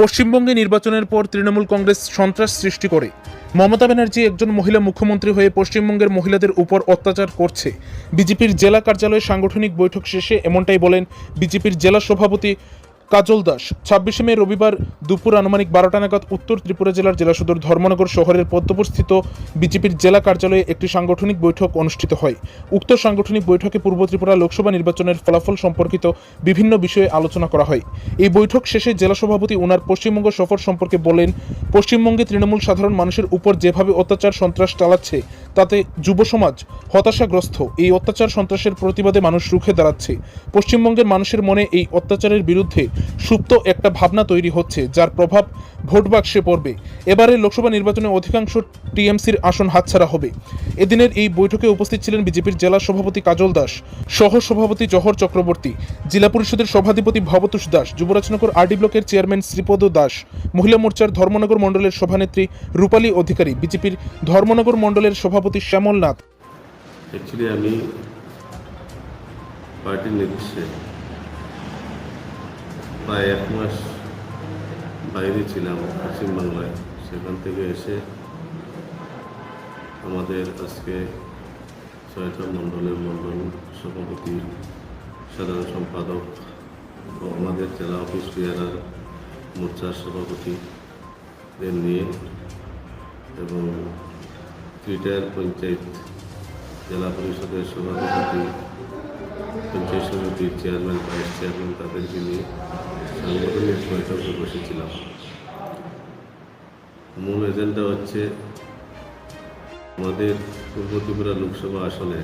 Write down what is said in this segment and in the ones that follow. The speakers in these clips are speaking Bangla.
পশ্চিমবঙ্গে নির্বাচনের পর তৃণমূল কংগ্রেস সন্ত্রাস সৃষ্টি করে। মমতা ব্যানার্জি একজন মহিলা মুখ্যমন্ত্রী হয়ে পশ্চিমবঙ্গের মহিলাদের উপর অত্যাচার করছে। বিজেপির জেলা কার্যালয়ে সাংগঠনিক বৈঠক শেষে এমনটাই বলেন বিজেপির জেলা সভাপতি কাজল দাস। ছাব্বিশে মে রবিবার দুপুর আনুমানিক বারোটা নাগাদ উত্তর ত্রিপুরা জেলার জেলা সদর ধর্মনগর শহরের পদ্মপুরস্থিত বিজেপির জেলা কার্যালয়ে একটি সাংগঠনিক বৈঠক অনুষ্ঠিত হয়। উক্ত সাংগঠনিক বৈঠকে পূর্ব ত্রিপুরা লোকসভা নির্বাচনের ফলাফল সম্পর্কিত বিভিন্ন বিষয়ে আলোচনা করা হয়। এই বৈঠক শেষে জেলা সভাপতি ওনার পশ্চিমবঙ্গ সফর সম্পর্কে বলেন, পশ্চিমবঙ্গে তৃণমূল সাধারণ মানুষের উপর যেভাবে অত্যাচার, সন্ত্রাস চালাচ্ছে, তাতে যুব সমাজ হতাশাগ্রস্ত। এই অত্যাচার, সন্ত্রাসের প্রতিবাদে মানুষ রুখে দাঁড়াচ্ছে। পশ্চিমবঙ্গের মানুষের মনে এই অত্যাচারের বিরুদ্ধে সুপ্ত একটা ভাবনা তৈরি হচ্ছে, যার প্রভাব ভোট বাক্সে পড়বে। এবারে লোকসভা নির্বাচনে অধিকাংশ টিএমসির আসন হাতছাড়া হবে। এদিনের এই বৈঠকে উপস্থিত ছিলেন বিজেপির জেলা সভাপতি কাজল দাস, সহ সভাপতি জহর চক্রবর্তী, জেলা পরিষদের সভাধিপতি ভবতোষ দাস যুবরাজনগর আরডি ব্লকের চেয়ারম্যান শ্রীপদ দাস, মহিলা মোর্চার ধর্মনগর মণ্ডলের সভানেত্রী রূপালী অধিকারী, বিজেপির ধর্মনগর মণ্ডলের সভাপতি শ্যামল নাথ। অ্যাকচুয়ালি আমি পার্টির নির্দেশে প্রায় এক মাস বাইরে ছিলাম পশ্চিমবাংলায় সেখান থেকে এসে আমাদের আজকে ছয়টা মণ্ডলের মণ্ডল সভাপতি সাধারণ সম্পাদক ও আমাদের জেলা অফিস বিহারার মোর্চার সভাপতিদের নিয়ে এবং টুইটার পঞ্চায়েত জেলা পরিষদের সভাপতি পঞ্চায়েত চেয়ারম্যান ভাইস চেয়ারম্যান তাদেরকে নিয়ে সাংগঠনিক বৈঠকে বসেছিলাম। মূল এজেন্ডা হচ্ছে আমাদের পূর্ব ত্রিপুরা লোকসভা আসনে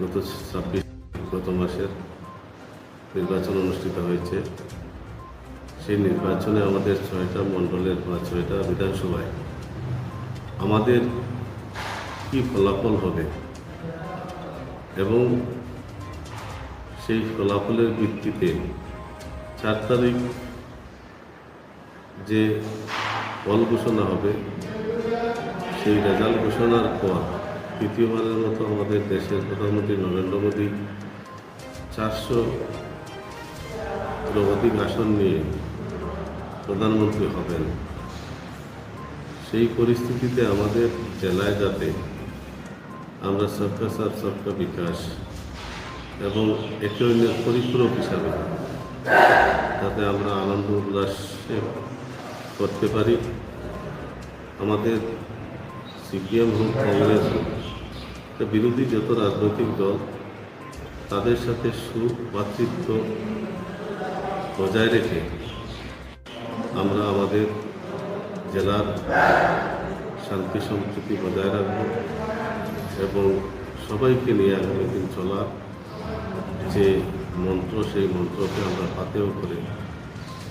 গত ছাব্বিশ গত মাসের নির্বাচন অনুষ্ঠিত হয়েছে। সেই নির্বাচনে আমাদের ছয়টা মণ্ডলের বা ছয়টা বিধানসভায় আমাদের কি ফলাফল হবে এবং সেই ফলাফলের ভিত্তিতে চার তারিখ যে ফল ঘোষণা হবে, সেই রেজাল্ট ঘোষণার পর তৃতীয়বারের মতো আমাদের দেশের প্রধানমন্ত্রী নরেন্দ্র মোদী চারশো অধিক আসন নিয়ে প্রধানমন্ত্রী হবেন। সেই পরিস্থিতিতে আমাদের জেলায় যাতে আমরা সবকা সাথ সবকা বিকাশ এবং একে অন্যের পরিপূরক হিসাবে। যাতে আমরা আনন্দ উল্লাসে করতে পারি। আমাদের সিপিএম হোক, কংগ্রেস হোক বিরোধী যত রাজনৈতিক দল, তাদের সাথে সুভাতৃত্ব বজায় রেখে আমরা আমাদের জেলার শান্তি, সম্প্রীতি বজায় রাখব এবং সবাইকে নিয়ে আগামী দিন চলার যে মন্ত্র, সেই মন্ত্রকে আমরা হাতেও করে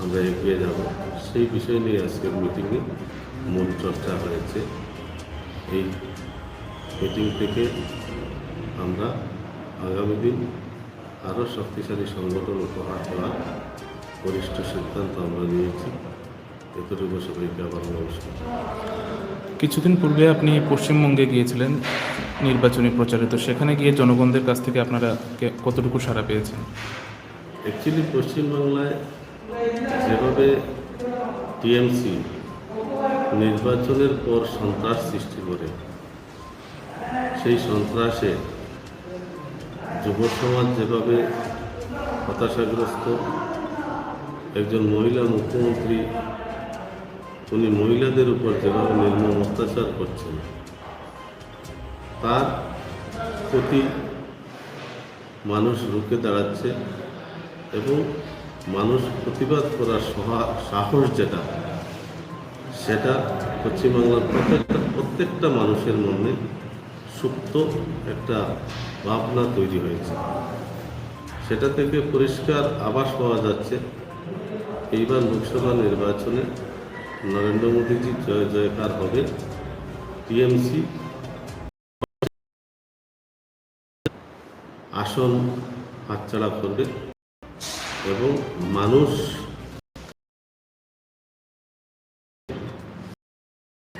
আমরা এগিয়ে যাব। সেই বিষয় নিয়ে আজকের মিটিংয়ে মূল চর্চা হয়েছে। এই মিটিং থেকে আমরা আগামী দিন আরও শক্তিশালী সংগঠন উপহার দেওয়ার বরিষ্ঠ সিদ্ধান্ত আমরা নিয়েছি। এতটুকু সবাইকে আবার কিছুদিন পূর্বে আপনি পশ্চিমবঙ্গে গিয়েছিলেন। নির্বাচনী প্রচারে। তো সেখানে গিয়ে জনগণদের কাছ থেকে আপনারা কতটুকু সাড়া পেয়েছেন? অ্যাকচুয়ালি পশ্চিমবাংলায় যেভাবে টিএমসি নির্বাচনের পর সন্ত্রাস সৃষ্টি করে, সেই সন্ত্রাসে যুব সমাজ যেভাবে হতাশাগ্রস্ত, একজন মহিলা মুখ্যমন্ত্রী, উনি মহিলাদের উপর যেভাবে নির্মম অত্যাচার করছেন তার প্রতি মানুষ রুখে দাঁড়াচ্ছে এবং মানুষ প্রতিবাদ করার সাহস যেটা, সেটা পশ্চিমবাংলার প্রত্যেকটা প্রত্যেকটা মানুষের মনে সুপ্ত একটা ভাবনা তৈরি হয়েছে। সেটা থেকে পরিষ্কার আভাস পাওয়া যাচ্ছে। এইবার লোকসভা নির্বাচনে নরেন্দ্র মোদীজি জয়, জয়কার হবে। টিএমসি আসন হাতচালা করবে এবং মানুষ